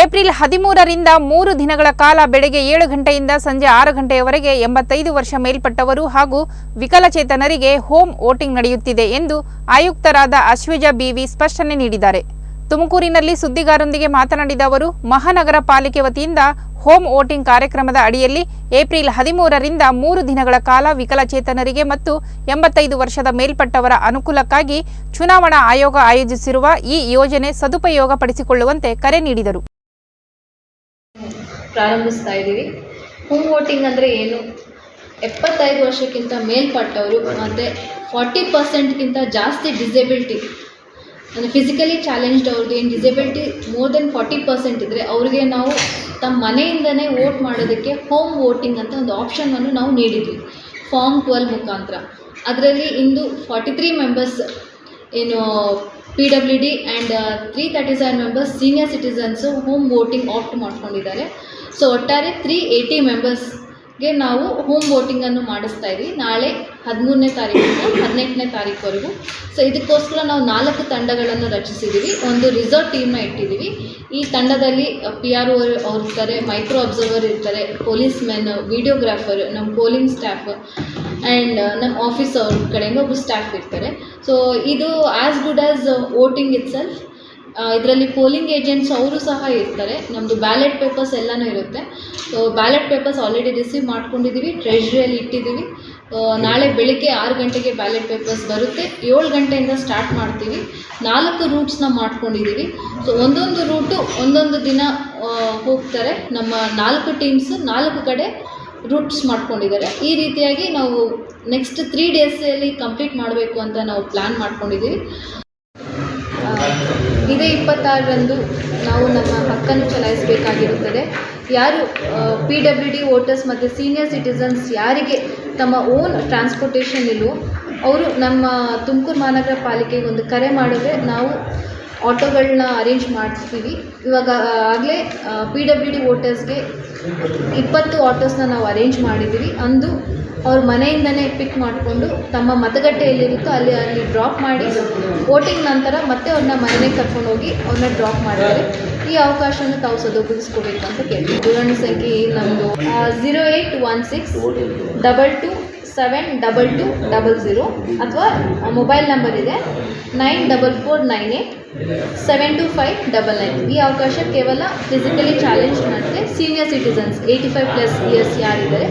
April ಹದಿಮೂರರಿಂದ ಮೂರು ದಿನಗಳ ಕಾಲ ಬೆಳಗ್ಗೆ ಏಳು ಗಂಟೆಯಿಂದ ಸಂಜೆ ಆರು ಗಂಟೆಯವರೆಗೆ ಎಂಬತ್ತೈದು ವರ್ಷ ಮೇಲ್ಪಟ್ಟವರು ಹಾಗೂ ವಿಕಲಚೇತನರಿಗೆ ಹೋಮ್ ವೋಟಿಂಗ್ ನಡೆಯುತ್ತಿದೆ ಎಂದು ಆಯುಕ್ತರಾದ ಅಶ್ವಿಜ ಬಿವಿ ಸ್ಪಷ್ಟನೆ ನೀಡಿದ್ದಾರೆ. ತುಮಕೂರಿನಲ್ಲಿ ಸುದ್ದಿಗಾರರೊಂದಿಗೆ ಮಾತನಾಡಿದ ಅವರು, ಮಹಾನಗರ ಪಾಲಿಕೆ ವತಿಯಿಂದ ಹೋಮ್ ವೋಟಿಂಗ್ ಕಾರ್ಯಕ್ರಮದ ಅಡಿಯಲ್ಲಿ ಏಪ್ರಿಲ್ ಹದಿಮೂರರಿಂದ ಮೂರು ದಿನಗಳ ಕಾಲ ವಿಕಲಚೇತನರಿಗೆ ಮತ್ತು ಎಂಬತ್ತೈದು ವರ್ಷದ ಮೇಲ್ಪಟ್ಟವರ ಅನುಕೂಲಕ್ಕಾಗಿ ಚುನಾವಣಾ ಆಯೋಗ ಆಯೋಜಿಸಿರುವ ಈ ಯೋಜನೆ ಸದುಪಯೋಗಪಡಿಸಿಕೊಳ್ಳುವಂತೆ ಕರೆ ನೀಡಿದರು. ಪ್ರಾರಂಭಿಸ್ತಾ ಇದ್ದೀವಿ. ಹೋಮ್ ವೋಟಿಂಗ್ ಅಂದರೆ ಏನು? ಎಪ್ಪತ್ತೈದು ವರ್ಷಕ್ಕಿಂತ ಮೇಲ್ಪಟ್ಟವರು ಮತ್ತು ಫಾರ್ಟಿ ಪರ್ಸೆಂಟ್ಗಿಂತ ಜಾಸ್ತಿ ಡಿಸೇಬಿಲಿಟಿ ಅಂದರೆ ಫಿಸಿಕಲಿ ಚಾಲೆಂಜ್ಡ್ ಅವ್ರದ್ದು ಏನು disability more than forty percent ಇದ್ದರೆ ಅವ್ರಿಗೆ ನಾವು ತಮ್ಮ ಮನೆಯಿಂದನೇ ವೋಟ್ ಮಾಡೋದಕ್ಕೆ ಹೋಮ್ ವೋಟಿಂಗ್ ಅಂತ ಒಂದು ಆಪ್ಷನನ್ನು ನಾವು ನೀಡಿದ್ವಿ. ಫಾರ್ಮ್ ಟ್ವೆಲ್ ಮುಖಾಂತರ. ಅದರಲ್ಲಿ ಇಂದು ಫಾರ್ಟಿ ತ್ರೀ ಮೆಂಬರ್ಸ್ ಏನು P W D and three thirty seven members senior citizens home voting opt ಮಾಡ್ಕೊಂಡಿದ್ದಾರೆ. ಸೊ ಒಟ್ಟಾರೆ ತ್ರೀ ಏಯ್ಟಿ ಮೆಂಬರ್ಸ್ಗೆ ನಾವು ಹೋಮ್ ವೋಟಿಂಗನ್ನು ಮಾಡಿಸ್ತಾ ಇದ್ವಿ. ನಾಳೆ ಹದಿಮೂರನೇ ತಾರೀಕಿಂದ ಹದಿನೆಂಟನೇ ತಾರೀಕುವರೆಗೂ. ಸೊ ಇದಕ್ಕೋಸ್ಕರ ನಾವು ನಾಲ್ಕು ತಂಡಗಳನ್ನು ರಚಿಸಿದ್ದೀವಿ ಒಂದು ರಿಸರ್ವ್ ಟೀಮ್ನ ಇಟ್ಟಿದ್ದೀವಿ ಈ ತಂಡದಲ್ಲಿ ಪಿ ಆರ್ ಓ ಅವ್ರು ಇರ್ತಾರೆ ಮೈಕ್ರೋ ಅಬ್ಸರ್ವರ್ ಇರ್ತಾರೆ ಪೊಲೀಸ್ ಮೆನ್ ವಿಡಿಯೋಗ್ರಾಫರ್ ನಮ್ಮ ಪೋಲಿಂಗ್ ಸ್ಟಾಫ್ ಆ್ಯಂಡ್ ನಮ್ಮ ಆಫೀಸ್ ಅವ್ರ ಕಡೆಯಿಂದ ಒಬ್ಬರು ಸ್ಟಾಫ್ ಇರ್ತಾರೆ. ಸೊ ಇದು as good as voting itself ಇದರಲ್ಲಿ ಪೋಲಿಂಗ್ ಏಜೆಂಟ್ಸ್ ಅವರು ಸಹ ಇರ್ತಾರೆ. ನಮ್ಮದು ಬ್ಯಾಲೆಟ್ ಪೇಪರ್ಸ್ ಎಲ್ಲನೂ ಇರುತ್ತೆ. So ballot papers already receive ಮಾಡ್ಕೊಂಡಿದ್ದೀವಿ ಟ್ರೆಜರಿಯಲ್ಲಿ ಇಟ್ಟಿದ್ದೀವಿ ನಾಳೆ ಬೆಳಿಗ್ಗೆ ಆರು ಗಂಟೆಗೆ ಬ್ಯಾಲೆಟ್ ಪೇಪರ್ಸ್ ಬರುತ್ತೆ. ಏಳು ಗಂಟೆಯಿಂದ ಸ್ಟಾರ್ಟ್ ಮಾಡ್ತೀವಿ. ನಾಲ್ಕು ರೂಟ್ಸ್ನ ಮಾಡ್ಕೊಂಡಿದ್ದೀವಿ ಸೊ ಒಂದೊಂದು ರೂಟು ಒಂದೊಂದು ದಿನ ಹೋಗ್ತಾರೆ. ನಮ್ಮ ನಾಲ್ಕು ಟೀಮ್ಸ್ ನಾಲ್ಕು ಕಡೆ ರೂಟ್ಸ್ ಮಾಡ್ಕೊಂಡಿದ್ದಾರೆ. ಈ ರೀತಿಯಾಗಿ ನಾವು ನೆಕ್ಸ್ಟ್ ತ್ರೀ ಡೇಸಲ್ಲಿ ಕಂಪ್ಲೀಟ್ ಮಾಡಬೇಕು ಅಂತ ನಾವು ಪ್ಲ್ಯಾನ್ ಮಾಡ್ಕೊಂಡಿದ್ದೀವಿ ಇದೇ ಇಪ್ಪತ್ತಾರರಂದು ನಾವು ನಮ್ಮ ಹಕ್ಕನ್ನು ಚಲಾಯಿಸಬೇಕಾಗಿರುತ್ತದೆ. ಯಾರು ಪಿ ಡಬ್ಲ್ಯೂ ಡಿ ವೋಟರ್ಸ್ ಮತ್ತು ಸೀನಿಯರ್ ಸಿಟಿಸನ್ಸ್ ಯಾರಿಗೆ ತಮ್ಮ ಓನ್ ಟ್ರಾನ್ಸ್ಪೋರ್ಟೇಷನ್ ಇಲ್ಲವೋ ಅವರು ನಮ್ಮ ತುಮಕೂರು ಮಹಾನಗರ ಪಾಲಿಕೆಗೆ ಒಂದು ಕರೆ ಮಾಡಿದ್ರೆ ನಾವು ಆಟೋಗಳನ್ನ ಅರೇಂಜ್ ಮಾಡ್ತೀವಿ. ಇವಾಗ ಆಗಲೇ ಪಿ ಡಬ್ಲ್ಯೂ ಡಿ ವೋಟರ್ಸ್ಗೆ ಇಪ್ಪತ್ತು ಆಟೋಸ್ನ ನಾವು ಅರೇಂಜ್ ಮಾಡಿದ್ದೀವಿ ಅಂದು ಅವ್ರ ಮನೆಯಿಂದನೇ ಪಿಕ್ ಮಾಡಿಕೊಂಡು ತಮ್ಮ ಮತಗಟ್ಟೆಯಲ್ಲಿರುತ್ತೋ ಅಲ್ಲಿ ಅಲ್ಲಿ ಡ್ರಾಪ್ ಮಾಡಿ ವೋಟಿಂಗ್ ನಂತರ ಮತ್ತೆ ಅವ್ರನ್ನ ಮನೆಗೆ ಕರ್ಕೊಂಡೋಗಿ ಅವ್ರನ್ನ ಡ್ರಾಪ್ ಮಾಡಿದ್ದಾರೆ ಈ ಅವಕಾಶವನ್ನು ತಾವು ಸದುಪಯೋಗಿಸ್ಕೋಬೇಕು ಅಂತ ಕೇಳ್ತೀವಿ. ದೂರವಾಣಿ ಸಂಖ್ಯೆ ನಮ್ಮದು zero eight one six double two seven double two double zero ಅಥವಾ ಮೊಬೈಲ್ ನಂಬರ್ ಇದೆ nine double four nine eight seven two five double nine ಈ ಅವಕಾಶ ಕೇವಲ ಫಿಸಿಕಲಿ ಚಾಲೆಂಜ್ ಮಾಡಿದೆ senior citizens eighty five plus years ಯಾರಿದ್ದಾರೆ,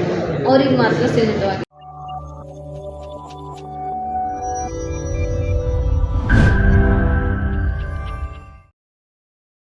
ಅವ್ರಿಗೆ ಮಾತ್ರ ಸೀಮಿತವಾಗಿದೆ.